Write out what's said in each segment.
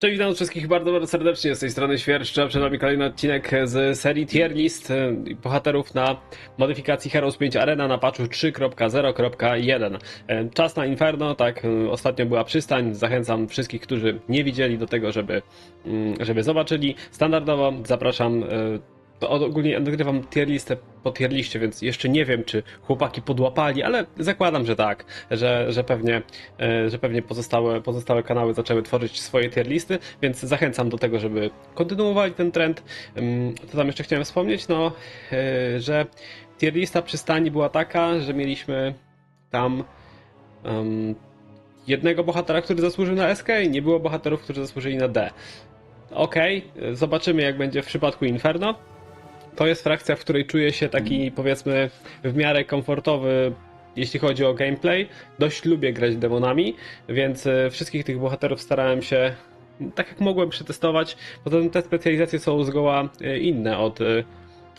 Cześć, witam wszystkich bardzo, bardzo serdecznie z tej strony Świerszcza. Przed nami kolejny odcinek z serii Tier List e, bohaterów na modyfikacji Heroes 5 Arena na patchu 3.0.1. E, Czas na Inferno, tak, e, ostatnio była przystań. Zachęcam wszystkich, którzy nie widzieli do tego, żeby, mm, żeby zobaczyli. Standardowo zapraszam to ogólnie nagrywam tier listę po tier liście, więc jeszcze nie wiem, czy chłopaki podłapali, ale zakładam, że tak, że, że pewnie, e, że pewnie pozostałe, pozostałe kanały zaczęły tworzyć swoje tier listy, więc zachęcam do tego, żeby kontynuowali ten trend. Ym, Co tam jeszcze chciałem wspomnieć? No, e, że tier lista przystani była taka, że mieliśmy tam em, jednego bohatera, który zasłużył na SK, nie było bohaterów, którzy zasłużyli na D. Okej, zobaczymy jak będzie w przypadku Inferno. To jest frakcja, w której czuję się taki, powiedzmy, w miarę komfortowy, jeśli chodzi o gameplay. Dość lubię grać demonami, więc e, wszystkich tych bohaterów starałem się tak jak mogłem przetestować. Poza tym te specjalizacje są zgoła e, inne od e,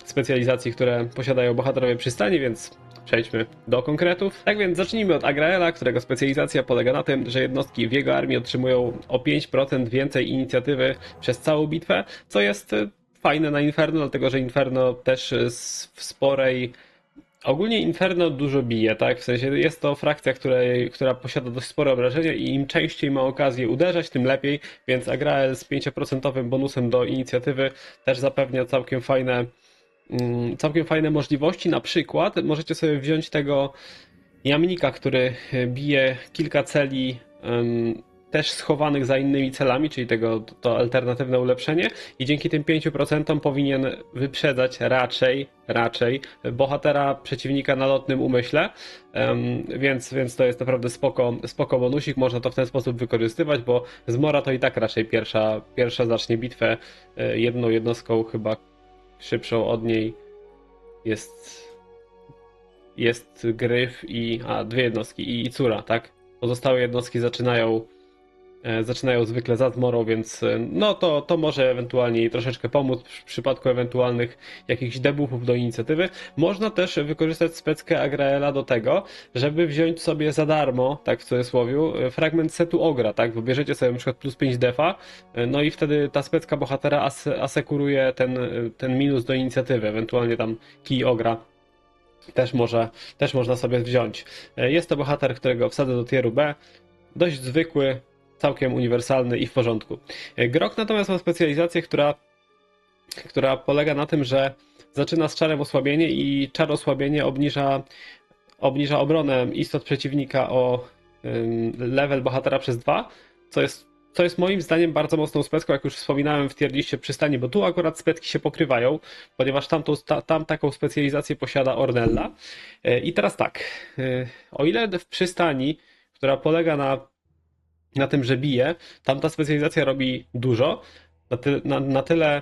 specjalizacji, które posiadają bohaterowie przystani, więc przejdźmy do konkretów. Tak więc zacznijmy od Agraela, którego specjalizacja polega na tym, że jednostki w jego armii otrzymują o 5% więcej inicjatywy przez całą bitwę, co jest fajne na Inferno, dlatego że Inferno też w sporej Ogólnie Inferno dużo bije, tak? W sensie jest to frakcja, której, która posiada dość spore obrażenia i im częściej ma okazję uderzać, tym lepiej, więc Agrael z 5% bonusem do inicjatywy też zapewnia całkiem fajne, mm, całkiem fajne możliwości. Na przykład możecie sobie wziąć tego jamnika, który bije kilka celi też schowanych za innymi celami, czyli tego to alternatywne ulepszenie. I dzięki tym 5% powinien wyprzedzać raczej, raczej bohatera przeciwnika na lotnym umyśle, em, więc, więc to jest naprawdę spoko, spoko bonusik, można to w ten sposób wykorzystywać, bo Zmora to i tak raczej pierwsza, pierwsza zacznie bitwę. E, jedną jednostką chyba szybszą od niej jest jest Gryf i a dwie jednostki i, i Cura, tak? Pozostałe jednostki zaczynają zaczynają zwykle za zmorą, więc e, no to, to może ewentualnie troszeczkę pomóc w przypadku ewentualnych jakichś debuffów do inicjatywy. Można też wykorzystać speckę Agraela do tego, żeby wziąć sobie za darmo, tak w cudzysłowiu, e, fragment setu Ogra, tak? Wybierzecie sobie przykład plus 5 defa, e, no i wtedy ta specka bohatera as asekuruje ten, e, ten minus do inicjatywy, ewentualnie tam kij Ogra też, może, też można sobie wziąć. E, Jest to bohater, którego wsadzę do tieru B. Dość zwykły, całkiem uniwersalny i w porządku. E, Grok natomiast ma specjalizację, która, która polega na tym, że zaczyna z czarem osłabienie i czar osłabienie obniża, obniża obronę istot przeciwnika o level bohatera przez dwa, co jest co jest moim zdaniem bardzo mocną specką, jak już wspominałem w tier liście przystani, bo tu akurat specki się pokrywają, ponieważ tamtą, ta, tam taką specjalizację posiada Ornella. E, I teraz tak, e, o ile w przystani, która polega na, na tym, że bije, tam ta specjalizacja robi dużo, na, ty, na, na tyle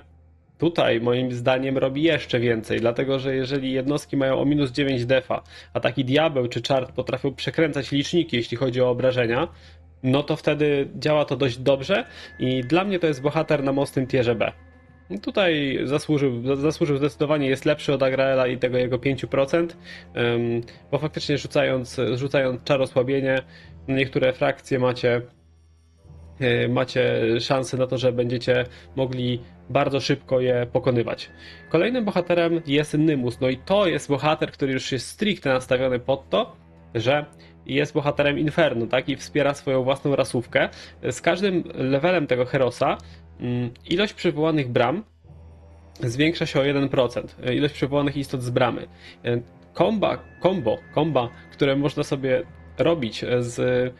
tutaj moim zdaniem robi jeszcze więcej, dlatego że jeżeli jednostki mają o minus 9 defa, a taki diabeł czy czart potrafią przekręcać liczniki, jeśli chodzi o obrażenia, no to wtedy działa to dość dobrze i dla mnie to jest bohater na mocnym tierze B. Tutaj zasłużył, zasłużył zdecydowanie, jest lepszy od Agraela i tego jego 5%, ym, bo faktycznie rzucając, rzucając czar osłabienie, niektóre frakcje macie, macie szansę na to, że będziecie mogli bardzo szybko je pokonywać. Kolejnym bohaterem jest Nymus, no i to jest bohater, który już jest stricte nastawiony pod to, że jest bohaterem Inferno, tak? I wspiera swoją własną rasówkę. Z każdym levelem tego Herosa mm, ilość przywołanych bram zwiększa się o 1%. e, Ilość przywołanych istot z bramy. E, Komba, combo, komba, które można sobie robić e, z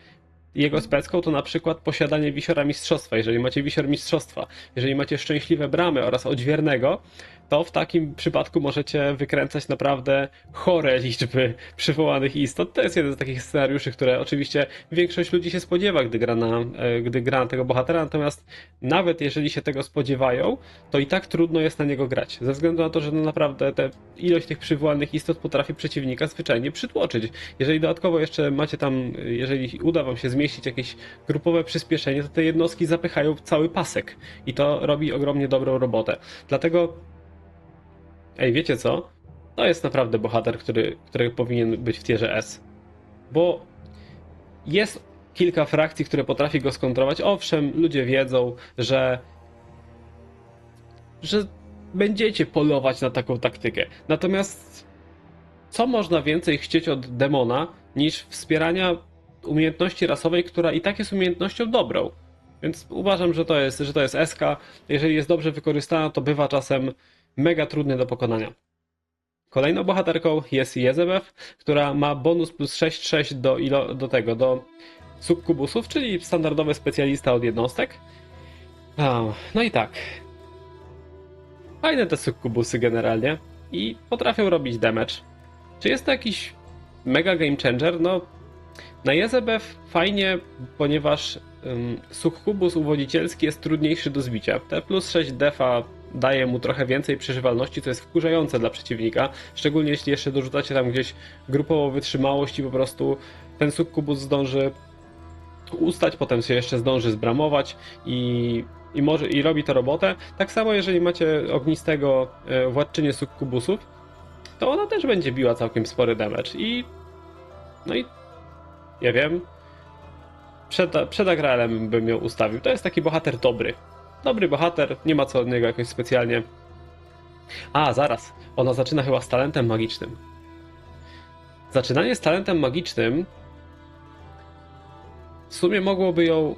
jego specką, to na przykład posiadanie wisiora mistrzostwa. Jeżeli macie wisior mistrzostwa, jeżeli macie szczęśliwe bramy oraz odźwiernego, to w takim przypadku możecie wykręcać naprawdę chore liczby przywołanych istot. To jest jeden z takich scenariuszy, które oczywiście większość ludzi się spodziewa, gdy gra na, e, gdy gra na tego bohatera, natomiast nawet jeżeli się tego spodziewają, to i tak trudno jest na niego grać. Ze względu na to, że no naprawdę te ilość tych przywołanych istot potrafi przeciwnika zwyczajnie przytłoczyć. Jeżeli dodatkowo jeszcze macie tam, jeżeli uda wam się zmieścić jakieś grupowe przyspieszenie, to te jednostki zapychają cały pasek i to robi ogromnie dobrą robotę. Dlatego Ej, wiecie co? To jest naprawdę bohater, który, który powinien być w tierze S. Bo jest kilka frakcji, które potrafi go skontrować. Owszem, ludzie wiedzą, że że będziecie polować na taką taktykę. Natomiast co można więcej chcieć od demona niż wspierania umiejętności rasowej, która i tak jest umiejętnością dobrą. Więc uważam, że to jest, że to jest SK. Jeżeli jest dobrze wykorzystana, to bywa czasem mega trudny do pokonania. Kolejną bohaterką jest Jezebef, która ma bonus plus 6-6 do, do tego, do sukkubusów, czyli standardowy specjalista od jednostek. No i tak. Fajne te sukkubusy generalnie i potrafią robić damage. Czy jest to jakiś mega game changer? No, na Jezebef fajnie, ponieważ um, sukkubus uwodzicielski jest trudniejszy do zbicia. Te plus 6 defa daje mu trochę więcej przeżywalności, co jest wkurzające dla przeciwnika, szczególnie jeśli jeszcze dorzucacie tam gdzieś grupową wytrzymałość i po prostu ten sukkubus zdąży ustać, potem się jeszcze zdąży zbramować i, i, może, i robi to robotę. Tak samo jeżeli macie ognistego e, władczynię sukkubusów, to ona też będzie biła całkiem spory damage i no i nie wiem przed, przed Agralem bym ją ustawił. To jest taki bohater dobry. Dobry bohater, nie ma co od niego jakoś specjalnie. A, zaraz. Ona zaczyna chyba z talentem magicznym. Zaczynanie z talentem magicznym w sumie mogłoby ją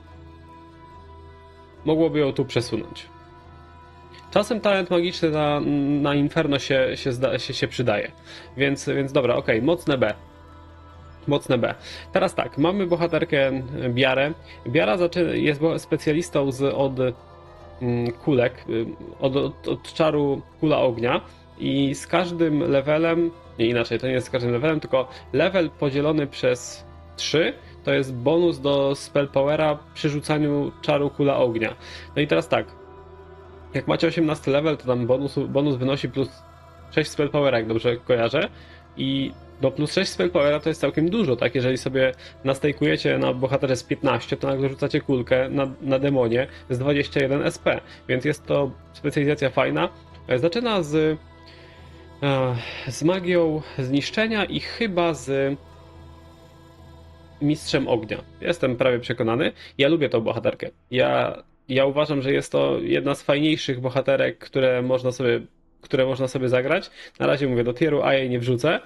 mogłoby ją tu przesunąć. Czasem talent magiczny na, na Inferno się, się, zda, się, się przydaje. Więc, więc dobra, ok, mocne B. Mocne B. Teraz tak, mamy bohaterkę Biarę. Biara jest specjalistą z, od kulek, y, od, od, od czaru kula ognia i z każdym levelem, nie inaczej, to nie jest z każdym levelem, tylko level podzielony przez 3 to jest bonus do spell powera przy rzucaniu czaru kula ognia. No i teraz tak, jak macie 18 level, to tam bonus, bonus wynosi plus 6 spell powera, jak dobrze kojarzę. I do plus 6 spell powera to jest całkiem dużo, tak? Jeżeli sobie nastejkujecie na bohaterze z 15, to nagle rzucacie kulkę na, na demonie z 21 SP, więc jest to specjalizacja fajna. Zaczyna z, e, z magią zniszczenia i chyba z mistrzem ognia. Jestem prawie przekonany. Ja lubię tą bohaterkę. Ja, ja uważam, że jest to jedna z fajniejszych bohaterek, które można sobie, które można sobie zagrać. Na razie mówię do tieru, a jej nie wrzucę.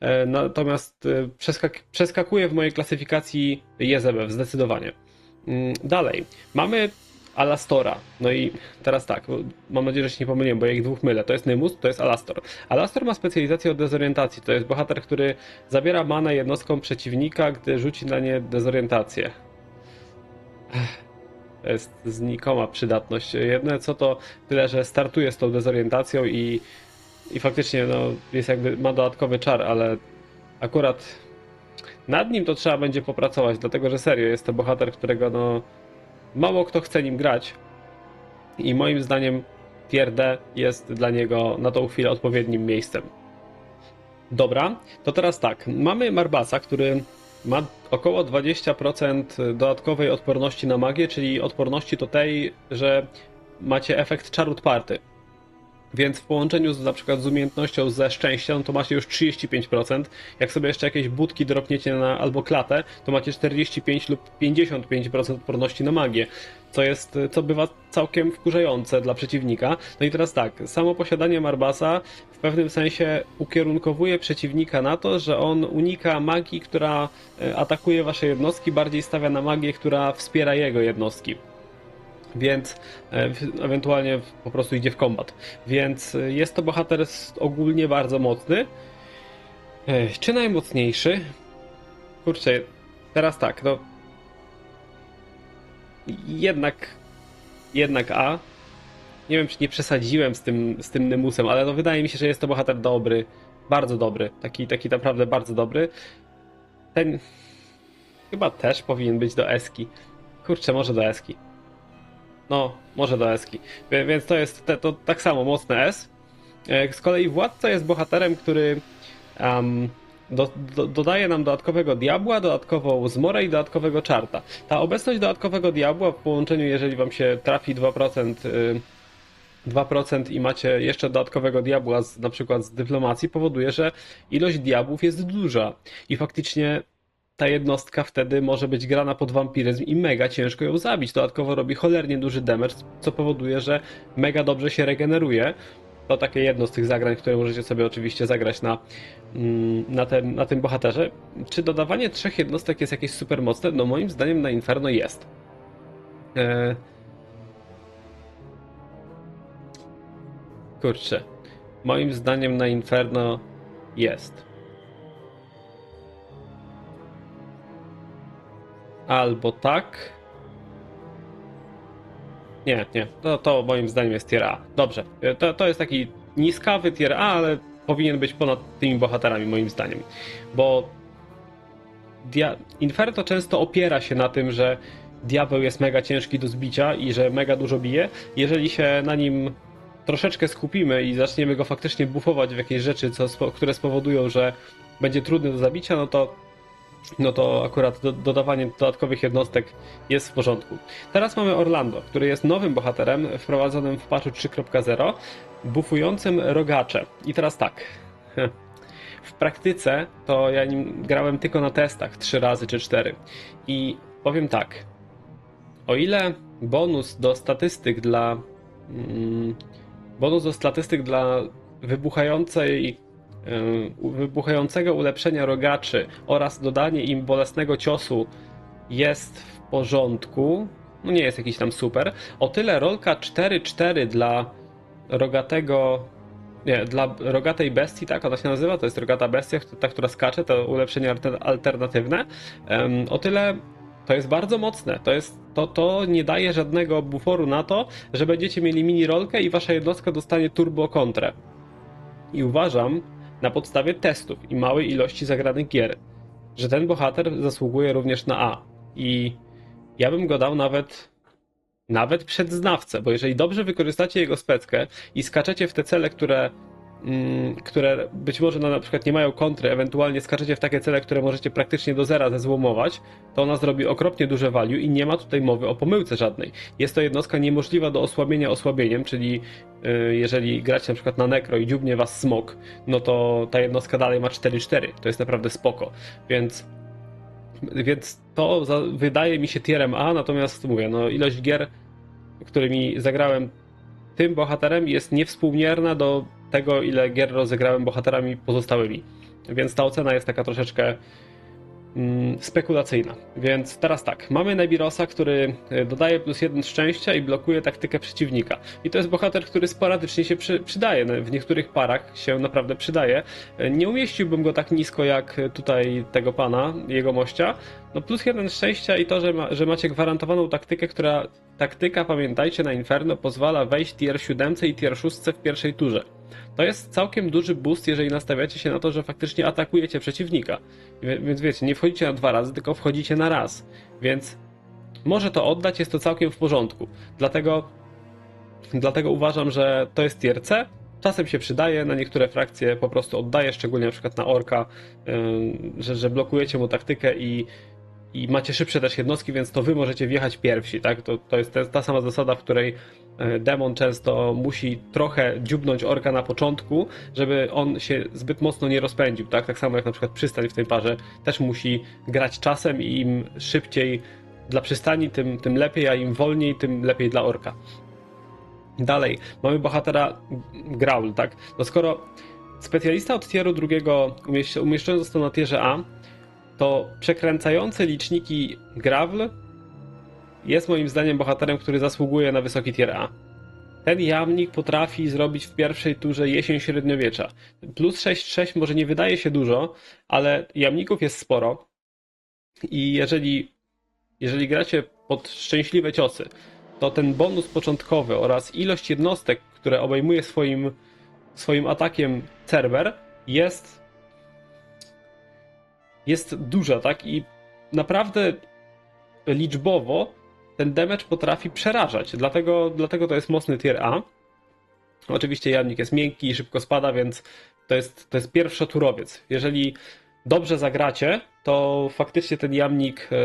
E, natomiast e, przeskak przeskakuje w mojej klasyfikacji Jezebel zdecydowanie. Mm, dalej. Mamy Alastora. No i teraz tak, mam nadzieję, że się nie pomyliłem, bo ja ich dwóch mylę. To jest Nymus, to jest Alastor. Alastor ma specjalizację od dezorientacji. To jest bohater, który zabiera manę jednostkom przeciwnika, gdy rzuci na nie dezorientację. To jest znikoma przydatność. Jedne co to tyle, że startuje z tą dezorientacją i, i faktycznie no, jest jakby ma dodatkowy czar, ale akurat nad nim to trzeba będzie popracować, dlatego że serio jest to bohater, którego no mało kto chce nim grać i moim zdaniem tier D jest dla niego na tą chwilę odpowiednim miejscem. Dobra, to teraz tak. Mamy Marbasa, który ma około 20% dodatkowej odporności na magię, czyli odporności to tej, że macie efekt czarut party. Więc w połączeniu z na przykład z umiejętnością ze szczęścia, no to macie już 35%. Jak sobie jeszcze jakieś budki dropniecie na albo klatę, to macie 45 lub 55% odporności na magię. Co jest, co bywa całkiem wkurzające dla przeciwnika. No i teraz tak, samo posiadanie Marbasa w pewnym sensie ukierunkowuje przeciwnika na to, że on unika magii, która e, atakuje wasze jednostki, bardziej stawia na magię, która wspiera jego jednostki więc e, ewentualnie po prostu idzie w kombat. Więc e, jest to bohater ogólnie bardzo mocny. E, czy najmocniejszy? Kurczę, teraz tak, no. Jednak. Jednak A. Nie wiem, czy nie przesadziłem z tym, z tym Nemusem, ale no wydaje mi się, że jest to bohater dobry. Bardzo dobry. Taki, taki naprawdę bardzo dobry. Ten. Chyba też powinien być do Eski. Kurczę, może do Eski. No, może do Eski. Więc to jest te, to tak samo mocne S. E, z kolei Władca jest bohaterem, który um, do, do, dodaje nam dodatkowego diabła, dodatkową zmorę i dodatkowego czarta. Ta obecność dodatkowego diabła w połączeniu, jeżeli wam się trafi 2%, 2% y, i macie jeszcze dodatkowego diabła z, na przykład z dyplomacji powoduje, że ilość diabłów jest duża i faktycznie ta jednostka wtedy może być grana pod wampiryzm i mega ciężko ją zabić. Dodatkowo robi cholernie duży damage, co powoduje, że mega dobrze się regeneruje. To takie jedno z tych zagrań, które możecie sobie oczywiście zagrać na, mm, na, tym, na tym bohaterze. Czy dodawanie trzech jednostek jest jakieś super mocne? No moim zdaniem na Inferno jest. E... Kurczę. Moim zdaniem na Inferno jest. Albo tak. Nie, nie. To, to moim zdaniem jest tier A. Dobrze. To, to jest taki niskawy tier A, ale powinien być ponad tymi bohaterami, moim zdaniem. Bo dia... Inferno często opiera się na tym, że diabeł jest mega ciężki do zbicia i że mega dużo bije. Jeżeli się na nim troszeczkę skupimy i zaczniemy go faktycznie buffować w jakieś rzeczy, co, które spowodują, że będzie trudny do zabicia, no to no to akurat do, dodawanie dodatkowych jednostek jest w porządku. Teraz mamy Orlando, który jest nowym bohaterem wprowadzonym w patchu 3.0, bufującym rogacze. I teraz tak. W praktyce to ja nim grałem tylko na testach 3 razy czy 4. I powiem tak. O ile bonus do statystyk dla. Mm, bonus do statystyk dla wybuchającej wybuchającego ulepszenia rogaczy oraz dodanie im bolesnego ciosu jest w porządku. No nie jest jakiś tam super. O tyle rolka 4-4 dla rogatego. Nie, dla rogatej bestii, tak ona się nazywa, to jest rogata bestia, ta, która skacze, to ulepszenie alter- alternatywne. O tyle to jest bardzo mocne. To, jest, to, to nie daje żadnego buforu na to, że będziecie mieli mini rolkę i wasza jednostka dostanie turbo kontrę. I uważam, na podstawie testów i małej ilości zagranych gier, że ten bohater zasługuje również na A. I ja bym go dał nawet nawet przed znawcę, bo jeżeli dobrze wykorzystacie jego speckę i skaczecie w te cele, które, które być może na, na przykład nie mają kontry, ewentualnie skaczecie w takie cele, które możecie praktycznie do zera zezłomować, to ona zrobi okropnie duże value i nie ma tutaj mowy o pomyłce żadnej. Jest to jednostka niemożliwa do osłabienia osłabieniem, czyli y, jeżeli gracie na przykład na nekro i dziubnie was smok, no to ta jednostka dalej ma 4-4. To jest naprawdę spoko. Więc więc to za, wydaje mi się tierem A, natomiast mówię, no ilość gier, którymi zagrałem tym bohaterem jest niewspółmierna do tego, ile gier rozegrałem bohaterami pozostałymi. Więc ta ocena jest taka troszeczkę mm, spekulacyjna. Więc teraz tak, mamy Nebirosa, który y, dodaje plus jeden szczęścia i blokuje taktykę przeciwnika. I to jest bohater, który sporadycznie się przy, przydaje. No, W niektórych parach się naprawdę przydaje. Y, Nie umieściłbym go tak nisko jak tutaj tego pana, jego mościa. No plus jeden szczęścia i to, że, ma, że macie gwarantowaną taktykę, która taktyka, pamiętajcie, na Inferno pozwala wejść tier 7 i tier 6 w pierwszej turze. To jest całkiem duży boost, jeżeli nastawiacie się na to, że faktycznie atakujecie przeciwnika. Więc wiecie, nie wchodzicie na dwa razy, tylko wchodzicie na raz. Więc może to oddać, jest to całkiem w porządku. Dlatego, dlatego uważam, że to jest tier C. Czasem się przydaje, na niektóre frakcje po prostu oddaje, szczególnie na przykład na orka, że, że blokujecie mu taktykę i, i macie szybsze też jednostki, więc to wy możecie wjechać pierwsi, tak? To, to jest ta- sama zasada, w której e, demon często musi trochę dziubnąć orka na początku, żeby on się zbyt mocno nie rozpędził, tak? Tak samo jak na przykład przystań w tej parze też musi grać czasem i im szybciej dla przystani, tym, tym lepiej, a im wolniej, tym lepiej dla orka. Dalej, mamy bohatera Graul, tak? No skoro specjalista od tieru drugiego umieszcz- umieszczony został na tierze A, to przekręcający liczniki Grawl jest moim zdaniem bohaterem, który zasługuje na wysoki tier A. Ten jamnik potrafi zrobić w pierwszej turze jesień średniowiecza. Plus 6-6 może nie wydaje się dużo, ale jamników jest sporo. I jeżeli, jeżeli gracie pod szczęśliwe ciosy, to ten bonus początkowy oraz ilość jednostek, które obejmuje swoim, swoim atakiem Cerber, jest jest duża, tak? I naprawdę liczbowo ten damage potrafi przerażać. Dlatego, dlatego to jest mocny tier A. Oczywiście jamnik jest miękki i szybko spada, więc to jest, to jest pierwszoturowiec. Jeżeli dobrze zagracie, to faktycznie ten jamnik e,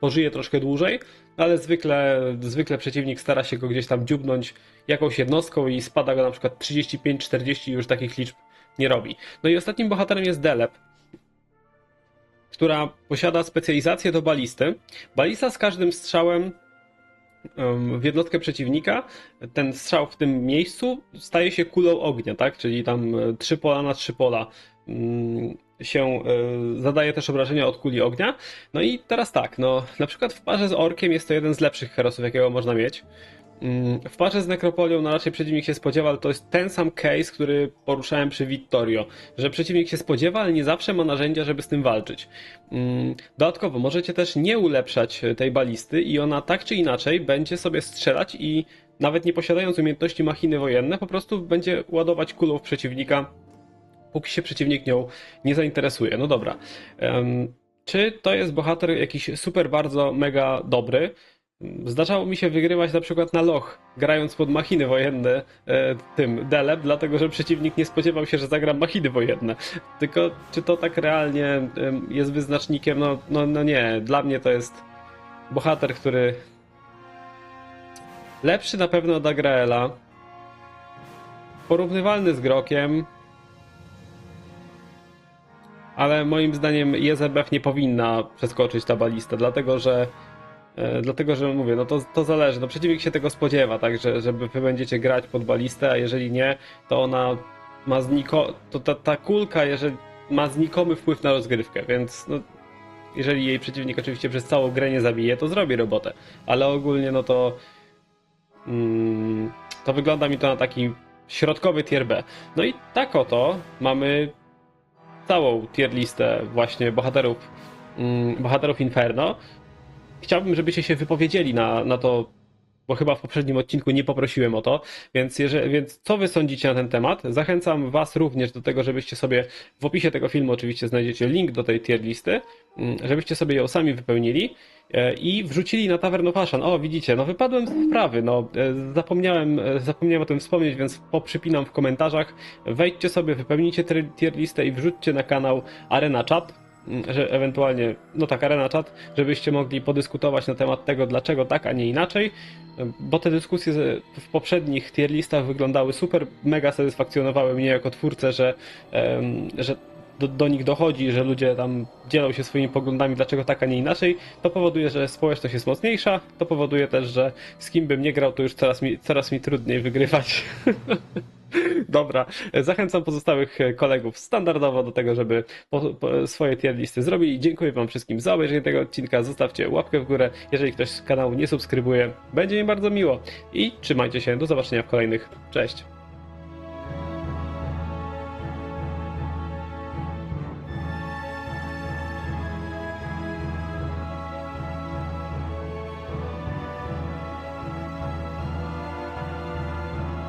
pożyje troszkę dłużej, ale zwykle, zwykle przeciwnik stara się go gdzieś tam dziubnąć jakąś jednostką i spada go na przykład 35-40 i już takich liczb nie robi. No i ostatnim bohaterem jest Delep, która posiada specjalizację do balisty. Balista z każdym strzałem em, w jednostkę przeciwnika, ten strzał w tym miejscu staje się kulą ognia, tak? Czyli tam e, trzy pola na trzy pola mm, się e, zadaje też obrażenia od kuli ognia. No i teraz tak, no na przykład w parze z orkiem jest to jeden z lepszych herosów, jakiego można mieć. Mm, W parze z Nekropolią no raczej przeciwnik się spodziewa, ale to jest ten sam case, który poruszałem przy Vittorio, że przeciwnik się spodziewa, ale nie zawsze ma narzędzia, żeby z tym walczyć. Mm, Dodatkowo możecie też nie ulepszać tej balisty i ona tak czy inaczej będzie sobie strzelać i nawet nie posiadając umiejętności machiny wojenne, po prostu będzie ładować kulą w przeciwnika, póki się przeciwnik nią nie zainteresuje. No dobra. Czy to jest bohater jakiś super bardzo mega dobry? Zdarzało mi się wygrywać na przykład na loch, grając pod machiny wojenne e, tym deleb, dlatego że przeciwnik nie spodziewał się, że zagram machiny wojenne. Tylko czy to tak realnie em, jest wyznacznikiem? No, no, no nie. Dla mnie to jest bohater, który lepszy na pewno od Agraela, porównywalny z Grokiem, ale moim zdaniem Jezebef nie powinna przeskoczyć ta balista, dlatego że E, Dlatego, że mówię, no to, to zależy. No przeciwnik się tego spodziewa, tak, że, że wy będziecie grać pod balistę, a jeżeli nie, to ona ma zniko... to ta, ta kulka, jeżeli ma znikomy wpływ na rozgrywkę, więc no, jeżeli jej przeciwnik oczywiście przez całą grę nie zabije, to zrobi robotę. Ale ogólnie no to mm, to wygląda mi to na taki środkowy tier B. No i tak oto mamy całą tier listę właśnie bohaterów mm, bohaterów Inferno chciałbym, żebyście się wypowiedzieli na, na to, bo chyba w poprzednim odcinku nie poprosiłem o to, więc, jeżeli, więc co wy sądzicie na ten temat? Zachęcam was również do tego, żebyście sobie w opisie tego filmu oczywiście znajdziecie link do tej tier listy, mm, żebyście sobie ją sami wypełnili e, i wrzucili na Tavern of Ashan. O, widzicie, no wypadłem z wprawy, no e, zapomniałem, e, zapomniałem o tym wspomnieć, więc poprzypinam w komentarzach. Wejdźcie sobie, wypełnijcie tier listę i wrzućcie na kanał Arena Chat, że ewentualnie, no tak, Arena Chat, żebyście mogli podyskutować na temat tego, dlaczego tak, a nie inaczej, bo te dyskusje w poprzednich tier listach wyglądały super, mega satysfakcjonowały mnie jako twórcę, że, że do, do nich dochodzi, że ludzie tam dzielą się swoimi poglądami, dlaczego tak, a nie inaczej, to powoduje, że społeczność jest mocniejsza, to powoduje też, że z kim bym nie grał, to już coraz mi, coraz mi trudniej wygrywać. Dobra, zachęcam pozostałych kolegów standardowo do tego, żeby po, po swoje tier listy zrobili. Dziękuję Wam wszystkim za obejrzenie tego odcinka. Zostawcie łapkę w górę. Jeżeli ktoś z kanału nie subskrybuje, będzie mi bardzo miło. I trzymajcie się. Do zobaczenia w kolejnych. Cześć.